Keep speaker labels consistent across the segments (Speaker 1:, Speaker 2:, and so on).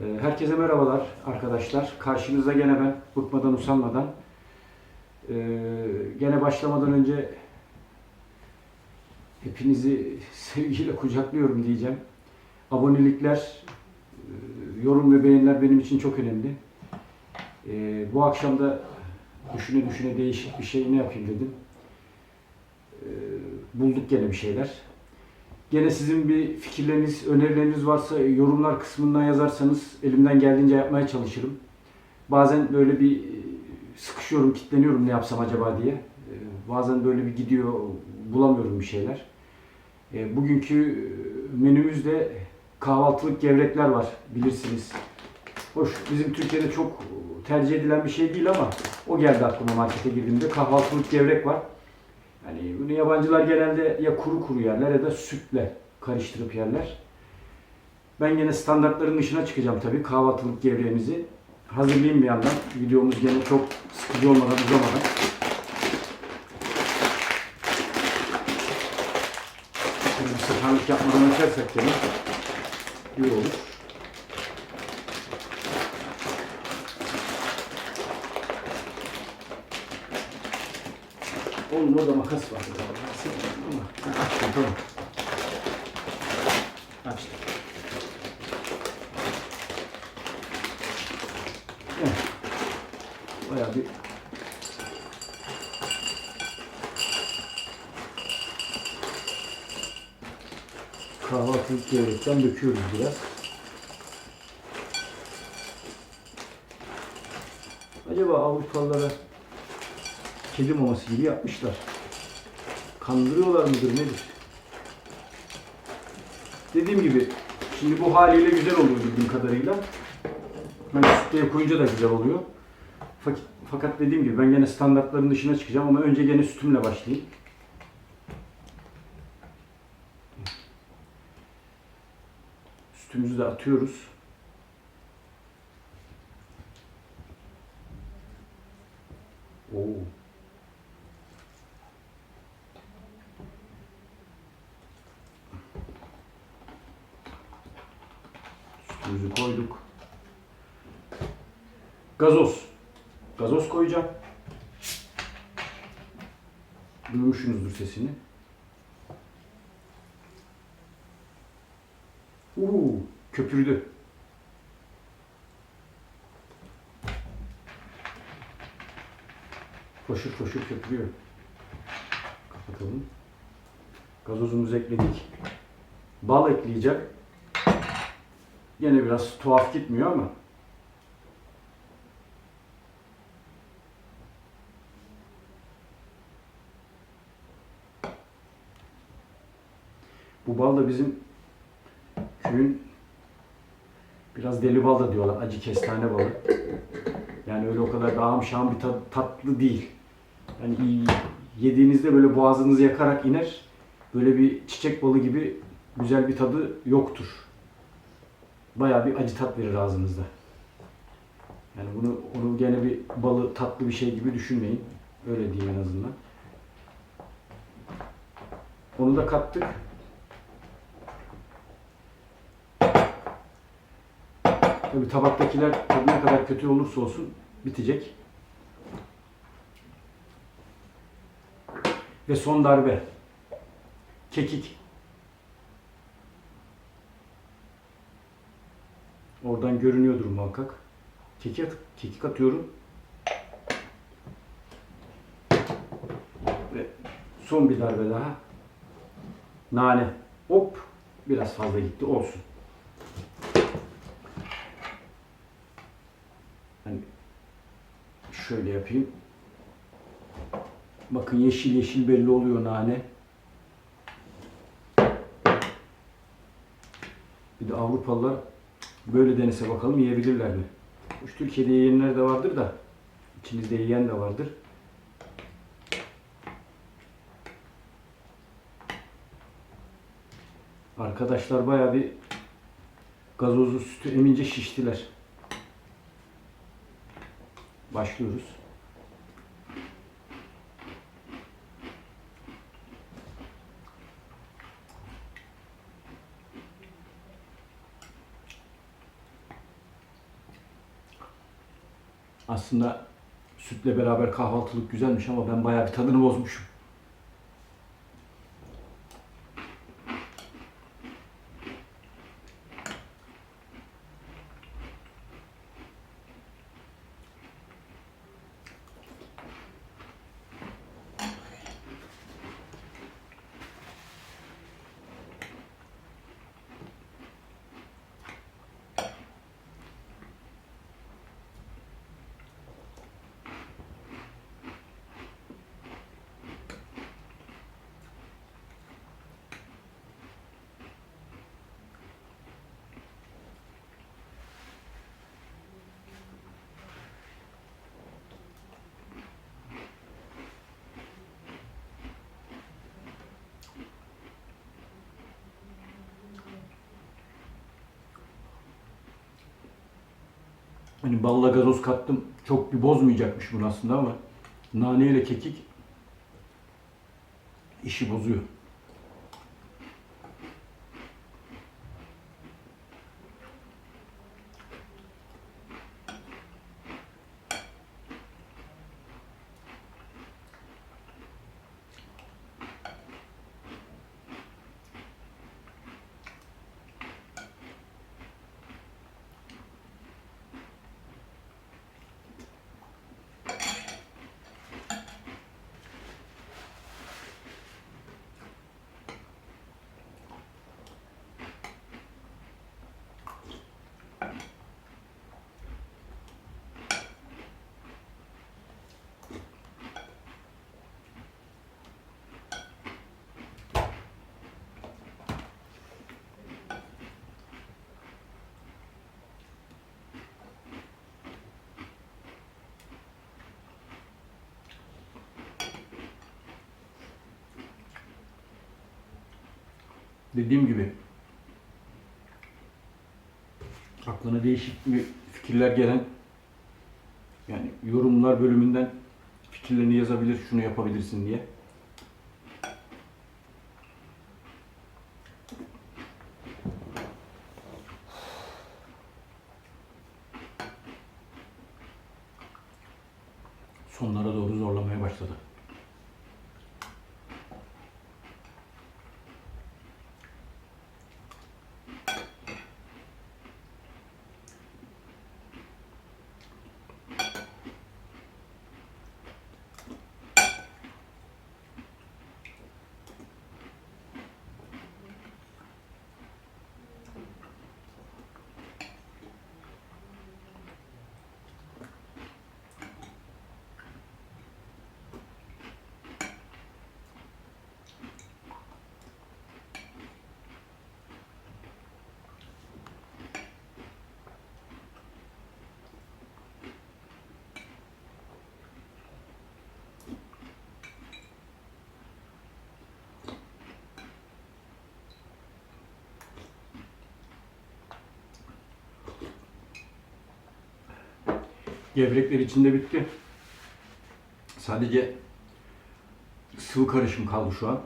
Speaker 1: Ee, Herkese merhabalar arkadaşlar. Karşınızda gene ben, bıkmadan usanmadan. Ee, Gene başlamadan önce hepinizi sevgiyle kucaklıyorum diyeceğim. Abonelikler, e, yorum ve beğeniler benim için çok önemli. Ee, Bu akşam da düşüne düşüne değişik bir şey ne yapayım dedim. Bulduk gene bir şeyler. Gene sizin bir fikirleriniz, önerileriniz varsa yorumlar kısmından yazarsanız elimden geldiğince yapmaya çalışırım. Bazen böyle bir e, sıkışıyorum, kitleniyorum ne yapsam acaba diye. E, Bazen böyle bir gidiyor, bulamıyorum bir şeyler. E, Bugünkü menümüzde kahvaltılık gevrekler var bilirsiniz. Hoş, bizim Türkiye'de çok tercih edilen bir şey değil ama o geldi aklıma markete girdiğimde. Kahvaltılık gevrek var. Yani bunu yabancılar genelde ya kuru kuru yerler ya da sütle karıştırıp yerler. Ben yine standartların dışına çıkacağım tabii kahvaltılık gevreğimizi. Hazırlayayım bir yandan. Videomuz gene çok sıkıcı olmadan uzamadan. Şimdi bir sıkıntılık yapmadan açarsak gene iyi olur. Oğlum orada makas ha, açtım tamam. Açtım. Evet. Bayağı bir kahvaltılık gevrekten döküyoruz biraz. Acaba Avrupalılara kedi maması gibi yapmışlar. Kandırıyorlar mıdır nedir? Dediğim gibi şimdi bu haliyle güzel oluyor bildiğim kadarıyla. Ben sütlüye koyunca da güzel oluyor. Fakat, dediğim gibi ben gene standartların dışına çıkacağım ama önce gene sütümle başlayayım. Sütümüzü de atıyoruz. Sütümüzü koyduk. Gazoz. Gazoz koyacağım. Duymuşsunuzdur sesini. Uuu, köpürdü. Foşur foşur köpürüyor. Kapatalım. Gazozumuzu ekledik. Bal ekleyeceğim. Yine biraz tuhaf gitmiyor ama. Bu bal da bizim köyün biraz deli bal da diyorlar. Acı kestane balı. Yani öyle o kadar dağım şam bir tat- tatlı değil. Yani yediğinizde böyle boğazınızı yakarak iner. Böyle bir çiçek balı gibi güzel bir tadı yoktur bayağı bir acı tat verir ağzınızda. Yani bunu onu gene bir balı tatlı bir şey gibi düşünmeyin. Öyle diyeyim en azından. Onu da kattık. Tabi tabaktakiler ne kadar kötü olursa olsun bitecek. Ve son darbe. Kekik. Oradan görünüyordur muhakkak. Kekik, kekik atıyorum. Ve son bir darbe daha. Nane. Hop. Biraz fazla gitti. Olsun. Hani şöyle yapayım. Bakın yeşil yeşil belli oluyor nane. Bir de Avrupalılar Böyle denese bakalım yiyebilirler mi? Hoş Türkiye'de yiyenler de vardır da içinizde yiyen de vardır. Arkadaşlar bayağı bir gazozlu sütü emince şiştiler. Başlıyoruz. Aslında sütle beraber kahvaltılık güzelmiş ama ben bayağı bir tadını bozmuşum. Hani balla gazoz kattım. Çok bir bozmayacakmış bunu aslında ama nane ile kekik işi bozuyor. Dediğim gibi aklına değişik bir fikirler gelen yani yorumlar bölümünden fikirlerini yazabilir, şunu yapabilirsin diye. Sonlara doğru zorlamaya başladı. Gevrekler içinde bitti. Sadece sıvı karışım kaldı şu an.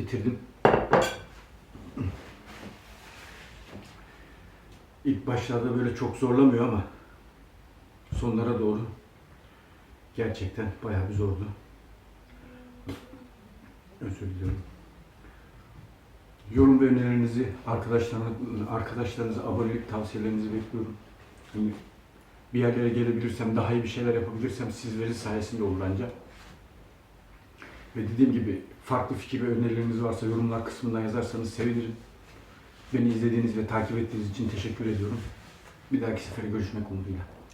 Speaker 1: Bitirdim. İlk başlarda böyle çok zorlamıyor ama sonlara doğru gerçekten bayağı bir zordu. Özür diliyorum. Yorum ve önerilerinizi, arkadaşlarınız, arkadaşlarınıza abonelik tavsiyelerinizi bekliyorum. Şimdi bir yerlere gelebilirsem, daha iyi bir şeyler yapabilirsem sizlerin sayesinde olur ancak. Ve dediğim gibi farklı fikir ve önerileriniz varsa yorumlar kısmından yazarsanız sevinirim. Beni izlediğiniz ve takip ettiğiniz için teşekkür ediyorum. Bir dahaki sefere görüşmek umuduyla.